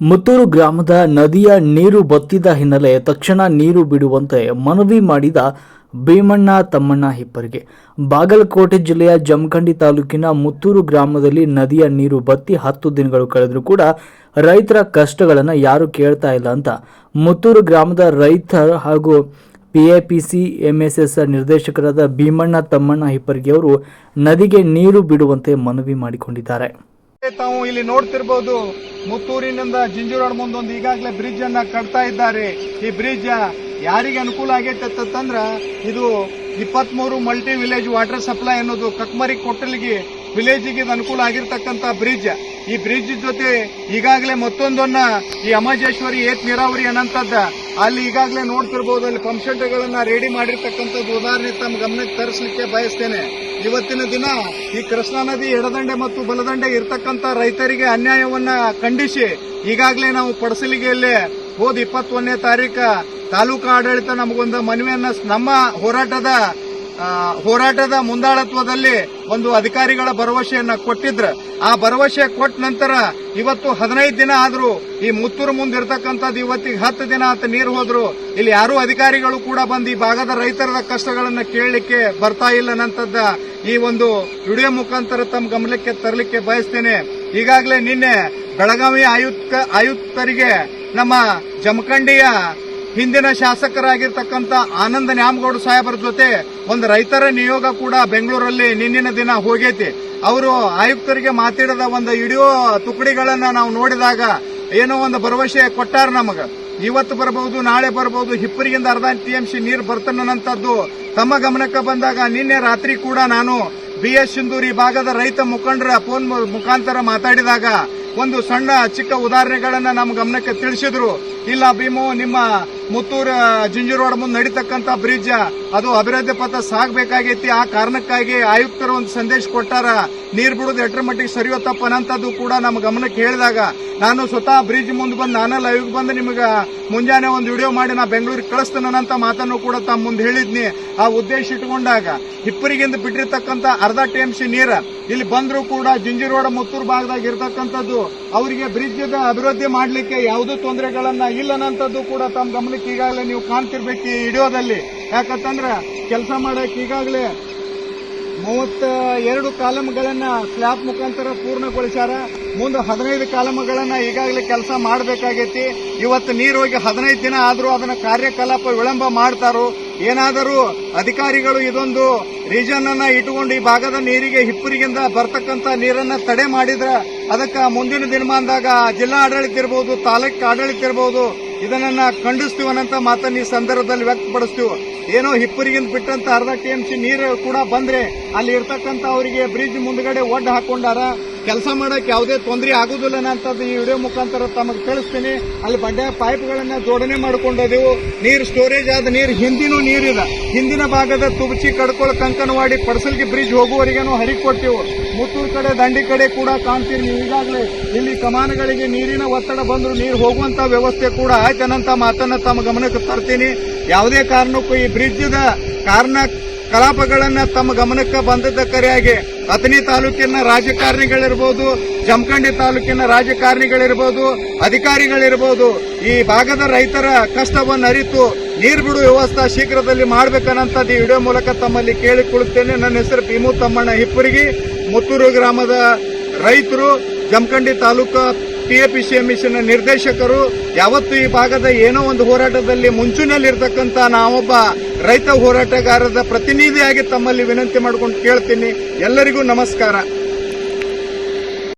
ಮುತ್ತೂರು ಗ್ರಾಮದ ನದಿಯ ನೀರು ಬತ್ತಿದ ಹಿನ್ನೆಲೆ ತಕ್ಷಣ ನೀರು ಬಿಡುವಂತೆ ಮನವಿ ಮಾಡಿದ ಭೀಮಣ್ಣ ತಮ್ಮಣ್ಣ ಹಿಪ್ಪರಿಗೆ ಬಾಗಲಕೋಟೆ ಜಿಲ್ಲೆಯ ಜಮಖಂಡಿ ತಾಲೂಕಿನ ಮುತ್ತೂರು ಗ್ರಾಮದಲ್ಲಿ ನದಿಯ ನೀರು ಬತ್ತಿ ಹತ್ತು ದಿನಗಳು ಕಳೆದರೂ ಕೂಡ ರೈತರ ಕಷ್ಟಗಳನ್ನು ಯಾರು ಕೇಳ್ತಾ ಇಲ್ಲ ಅಂತ ಮುತ್ತೂರು ಗ್ರಾಮದ ರೈತ ಹಾಗೂ ಪಿಎಪಿಸಿ ಎಂಎಸ್ಎಸ್ ನಿರ್ದೇಶಕರಾದ ಭೀಮಣ್ಣ ತಮ್ಮಣ್ಣ ಹಿಪ್ಪರಿಗೆ ಅವರು ನದಿಗೆ ನೀರು ಬಿಡುವಂತೆ ಮನವಿ ಮಾಡಿಕೊಂಡಿದ್ದಾರೆ. ತಾವು ಇಲ್ಲಿ ನೋಡ್ತಿರ್ಬೋದು ಮುತ್ತೂರಿನಿಂದ ಜಿಂಜುರೋಡ್ ಮುಂದೊಂದು ಈಗಾಗಲೇ ಬ್ರಿಡ್ಜ್ ಅನ್ನ ಕಟ್ತಾ ಇದ್ದಾರೆ. ಈ ಬ್ರಿಡ್ಜ್ ಯಾರಿಗೆ ಅನುಕೂಲ ಆಗೈತೆ ಅಂತಂದ್ರ ಇದು ಇಪ್ಪತ್ಮೂರು ಮಲ್ಟಿ ವಿಲೇಜ್ ವಾಟರ್ ಸಪ್ಲೈ ಅನ್ನೋದು ಕಕ್ಮರಿ ಕೊಟ್ಟಲಿಗೆ ವಿಲೇಜಿಗೆ ಇದು ಅನುಕೂಲ ಆಗಿರ್ತಕ್ಕಂತ ಬ್ರಿಡ್ಜ್ ಈ ಬ್ರಿಡ್ಜ್ ಜೊತೆ ಈಗಾಗಲೇ ಮತ್ತೊಂದನ್ನ ಈ ಅಮಜೇಶ್ವರಿ ಏತ್ ನೀರಾವರಿ ಅನ್ನಂತದ್ದ ಅಲ್ಲಿ ಈಗಾಗಲೇ ನೋಡ್ತಿರ್ಬೋದು, ಅಲ್ಲಿ ಪಂಪ್ಸೆಟ್ಗಳನ್ನ ರೆಡಿ ಮಾಡಿರ್ತಕ್ಕಂಥದ್ದು ಉದಾಹರಣೆ ತಮ್ಮ ಗಮನಕ್ಕೆ ತರಿಸಲಿಕ್ಕೆ ಬಯಸ್ತೇನೆ. ಇವತ್ತಿನ ದಿನ ಈ ಕೃಷ್ಣಾ ನದಿ ಎಡದಂಡೆ ಮತ್ತು ಬಲದಂಡೆ ಇರ್ತಕ್ಕಂಥ ರೈತರಿಗೆ ಅನ್ಯಾಯವನ್ನ ಖಂಡಿಸಿ, ಈಗಾಗಲೇ ನಾವು ಪಡಸಲಿಗೆಯಲ್ಲಿ ಹೋದ ಇಪ್ಪತ್ತೊಂದನೇ ತಾರೀಕು ತಾಲೂಕು ಆಡಳಿತ ನಮಗೊಂದು ಮನವಿಯನ್ನ, ನಮ್ಮ ಹೋರಾಟದ ಹೋರಾಟದ ಮುಂದಾಳತ್ವದಲ್ಲಿ ಒಂದು ಅಧಿಕಾರಿಗಳ ಭರವಸೆಯನ್ನ ಕೊಟ್ಟಿದ್ರ, ಆ ಭರವಸೆ ಕೊಟ್ಟ ನಂತರ ಇವತ್ತು ಹದಿನೈದು ದಿನ ಆದ್ರೂ ಈ ಮುತ್ತೂರು ಮುಂದೆ ಇರ್ತಕ್ಕಂಥದ್ದು ಇವತ್ತಿಗೆ ಹತ್ತು ದಿನ ಅಂತ ನೀರು ಹೋದ್ರು, ಇಲ್ಲಿ ಯಾರೂ ಅಧಿಕಾರಿಗಳು ಕೂಡ ಬಂದು ಈ ಭಾಗದ ರೈತರ ಕಷ್ಟಗಳನ್ನ ಕೇಳಲಿಕ್ಕೆ ಬರ್ತಾ ಇಲ್ಲ ನಂತದ್ದ ಈ ಒಂದು ವಿಡಿಯೋ ಮುಖಾಂತರ ತಮ್ಮ ಗಮನಕ್ಕೆ ತರಲಿಕ್ಕೆ ಬಯಸ್ತೇನೆ. ಈಗಾಗಲೇ ನಿನ್ನೆ ಬೆಳಗಾವಿ ಆಯುಕ್ತ, ಆಯುಕ್ತರಿಗೆ ನಮ್ಮ ಜಮಖಂಡಿಯ ಹಿಂದಿನ ಶಾಸಕರಾಗಿರ್ತಕ್ಕಂಥ ಆನಂದ ನ್ಯಾಮಗೌಡ ಸಾಹೇಬರ ಜೊತೆ ಒಂದು ರೈತರ ನಿಯೋಗ ಕೂಡ ಬೆಂಗಳೂರಲ್ಲಿ ನಿನ್ನಿನ ದಿನ ಹೋಗೈತಿ. ಅವರು ಆಯುಕ್ತರಿಗೆ ಮಾತಾಡಿದ ಒಂದು ಇಡಿಯೋ ತುಕಡಿಗಳನ್ನ ನಾವು ನೋಡಿದಾಗ ಏನೋ ಒಂದು ಭರವಸೆ ಕೊಟ್ಟಾರ ನಮಗ. ಇವತ್ತು ಬರಬಹುದು ನಾಳೆ ಬರಬಹುದು ಹಿಪ್ಪರಿಗಿಂದ ಅರ್ಧ ಟಿಎಂಸಿ ನೀರು ಬರ್ತನಂತದ್ದು ತಮ್ಮ ಗಮನಕ್ಕೆ ಬಂದಾಗ ನಿನ್ನೆ ರಾತ್ರಿ ಕೂಡ ನಾನು ಬಿ ಎಸ್ ಸಿಂಧೂರಿ ಭಾಗದ ರೈತ ಮುಖಂಡರ ಫೋನ್ ಮುಖಾಂತರ ಮಾತಾಡಿದಾಗ ಒಂದು ಸಣ್ಣ ಚಿಕ್ಕ ಉದಾಹರಣೆಗಳನ್ನ ನಮ್ಮ ಗಮನಕ್ಕೆ ತಿಳಿಸಿದ್ರು. ಇಲ್ಲ ಭೀಮು, ನಿಮ್ಮ ಮುತ್ತೂರು ಜಿಂಜು ಮುಂದೆ ನಡೀತಕ್ಕಂತ ಬ್ರಿಡ್ಜ್ ಅದು ಅಭಿವೃದ್ಧಿ ಪಥ ಸಾಗಬೇಕಾಗೈತಿ. ಆ ಕಾರಣಕ್ಕಾಗಿ ಆಯುಕ್ತರು ಒಂದು ಸಂದೇಶ ಕೊಟ್ಟಾರ, ನೀರ್ ಬಿಡುದು ಎಟ್ರ ಮಟ್ಟಿಗೆ ಸರಿಯೋ ತಪ್ಪನಂತದ್ದು ಕೂಡ ನಮ್ಮ ಗಮನಕ್ಕೆ ಹೇಳಿದಾಗ, ನಾನು ಸ್ವತಃ ಬ್ರಿಡ್ಜ್ ಮುಂದೆ ಬಂದು, ನಾನೇ ಲೈವ್ಗೆ ಬಂದು ನಿಮಗೆ ಮುಂಜಾನೆ ಒಂದು ವಿಡಿಯೋ ಮಾಡಿ, ನಾ ಬೆಂಗಳೂರಿಗೆ ಕಳಿಸ್ತೇನಂತ ಮಾತನ್ನು ಕೂಡ ತಮ್ಮ ಮುಂದೆ ಹೇಳಿದ್ನಿ. ಆ ಉದ್ದೇಶ ಇಟ್ಕೊಂಡಾಗ ಹಿಪ್ಪರಿಗಿಂದ ಬಿಟ್ಟಿರ್ತಕ್ಕಂಥ ಅರ್ಧ ಟಿ ಎಂ ಸಿ ನೀರ, ಇಲ್ಲಿ ಬಂದರೂ ಕೂಡ ಜಿಂಜಿ ರೋಡ್ ಮುತ್ತೂರು ಭಾಗದಾಗ ಇರ್ತಕ್ಕಂಥದ್ದು, ಅವರಿಗೆ ಬ್ರಿಡ್ಜ್ ಅಭಿವೃದ್ಧಿ ಮಾಡಲಿಕ್ಕೆ ಯಾವುದೂ ತೊಂದರೆಗಳನ್ನ ಇಲ್ಲನಂತದ್ದು ಕೂಡ ತಮ್ಮ ಗಮನಕ್ಕೆ ಈಗಾಗಲೇ ನೀವು ಕಾಣ್ತಿರ್ಬೇಕು ಈ ವಿಡಿಯೋದಲ್ಲಿ. ಯಾಕಂತಂದ್ರೆ ಕೆಲಸ ಮಾಡಕ್ಕೆ ಈಗಾಗಲೇ ಮೂವತ್ತ ಎರಡು ಕಾಲಮ್ಗಳನ್ನ ಸ್ಲ್ಯಾಬ್ ಮುಖಾಂತರ ಪೂರ್ಣಗೊಳಿಸ್ಯಾರ. ಮುಂದೆ ಹದಿನೈದು ಕಾಲಮ್ಗಳನ್ನ ಈಗಾಗಲೇ ಕೆಲಸ ಮಾಡಬೇಕಾಗೈತಿ. ಇವತ್ತು ನೀರು ಹೋಗಿ ಹದಿನೈದು ದಿನ ಆದರೂ ಅದನ್ನ ಕಾರ್ಯಕಲಾಪ ವಿಳಂಬ ಮಾಡ್ತಾರೋ, ಏನಾದರೂ ಅಧಿಕಾರಿಗಳು ಇದೊಂದು ರೀಜನ್ ಅನ್ನ ಇಟ್ಟುಕೊಂಡು ಈ ಭಾಗದ ನೀರಿಗೆ ಹಿಪ್ಪುರಿಗಿಂದ ಬರ್ತಕ್ಕಂಥ ನೀರನ್ನ ತಡೆ ಮಾಡಿದ್ರ ಅದಕ್ಕೆ ಮುಂದಿನ ದಿನಮಾನದಾಗ ಜಿಲ್ಲಾ ಆಡಳಿತ ಇರಬಹುದು ತಾಲೂಕು ಆಡಳಿತ ಇರಬಹುದು ಇದನ್ನ ಖಂಡಿಸ್ತೀವಿ ಅನ್ನಂತ ಮಾತನ್ನ ಈ ಸಂದರ್ಭದಲ್ಲಿ ವ್ಯಕ್ತಪಡಿಸ್ತೀವಿ. ಏನೋ ಹಿಪ್ಪರಿಗಿಂದ ಬಿಟ್ಟಂತ ಅರ್ಧ ಟಿಎಂಸಿ ನೀರು ಕೂಡ ಬಂದ್ರೆ ಅಲ್ಲಿ ಇರ್ತಕ್ಕಂಥ ಅವರಿಗೆ ಬ್ರಿಡ್ಜ್ ಮುಂದ್ಗಡೆ ಒಡ್ಡ ಹಾಕೊಂಡಾರ ಕೆಲಸ ಮಾಡೋಕೆ ಯಾವುದೇ ತೊಂದರೆ ಆಗುದಿಲ್ಲ ಅಂತದ್ದು ಈ ವಿಡಿಯೋ ಮುಖಾಂತರ ತಮಗೆ ತಿಳಿಸ್ತೀನಿ. ಅಲ್ಲಿ ಬಂಡೆ ಪೈಪ್ಗಳನ್ನ ಜೋಡಣೆ ಮಾಡ್ಕೊಂಡಿದೆವು ನೀರು ಸ್ಟೋರೇಜ್ ಆದ ನೀರು ಹಿಂದಿನೂ ನೀರಿದೆ. ಹಿಂದಿನ ಭಾಗದ ತುಬಚಿ ಕಡ್ಕೊಳ ಕಂಕನವಾಡಿ ಪಡಸಲ್ಗಿ ಬ್ರಿಡ್ಜ್ ಹೋಗುವವರಿಗೇನು ಹರಿ ಕೊಡ್ತೀವಿ ಮುತ್ತೂರು ಕಡೆ, ದಂಡಿ ಕಡೆ ಕೂಡ ಕಾಣ್ತೀರಿ ನೀವು. ಈಗಾಗಲೇ ಇಲ್ಲಿ ಕಮಾನುಗಳಿಗೆ ನೀರಿನ ಒತ್ತಡ ಬಂದ್ರು ನೀರು ಹೋಗುವಂತ ವ್ಯವಸ್ಥೆ ಕೂಡ ಆಯ್ತನಂತ ಮಾತನ್ನ ತಮ್ಮ ಗಮನಕ್ಕೆ ತರ್ತೀನಿ. ಯಾವುದೇ ಕಾರಣಕ್ಕೂ ಈ ಬ್ರಿಡ್ಜ್ದ ಕಾರಣ ಕಲಾಪಗಳನ್ನ ತಮ್ಮ ಗಮನಕ್ಕೆ ಬಂದದ್ದ ಕರೆಯಾಗಿ ಅಥಣಿ ತಾಲೂಕಿನ ರಾಜಕಾರಣಿಗಳಿರ್ಬೋದು, ಜಮಖಂಡಿ ತಾಲೂಕಿನ ರಾಜಕಾರಣಿಗಳಿರ್ಬೋದು, ಅಧಿಕಾರಿಗಳಿರ್ಬೋದು, ಈ ಭಾಗದ ರೈತರ ಕಷ್ಟವನ್ನು ಅರಿತು ನೀರು ಬಿಡುವ ವ್ಯವಸ್ಥೆ ಶೀಘ್ರದಲ್ಲಿ ಮಾಡಬೇಕನ್ನಂತದ್ದು ಈ ವಿಡಿಯೋ ಮೂಲಕ ತಮ್ಮಲ್ಲಿ ಕೇಳಿಕೊಳ್ಳುತ್ತೇನೆ. ನನ್ನ ಹೆಸರು ಭೀಮು ತಮ್ಮಣ್ಣ ಹಿಪ್ಪುರಿಗಿ. ಮುತ್ತೂರು ಗ್ರಾಮದ ರೈತರು ಜಮಖಂಡಿ ತಾಲೂಕು ಟಿಎಪಿಸಿ ಮಿಷನ್ ನಿರ್ದೇಶಕರು ಯಾವತ್ತು ಈ ಭಾಗದ ಏನೋ ಒಂದು ಹೋರಾಟದಲ್ಲಿ ಮುಂಚೂಣಿಯಲ್ಲಿರ್ತಕ್ಕಂಥ ನಾವೊಬ್ಬ ರೈತ ಹೋರಾಟಗಾರರ ಪ್ರತಿನಿಧಿಯಾಗಿ ತಮ್ಮಲ್ಲಿ ವಿನಂತಿ ಮಾಡ್ಕೊಂಡು ಕೇಳ್ತೀನಿ. ಎಲ್ಲರಿಗೂ ನಮಸ್ಕಾರ.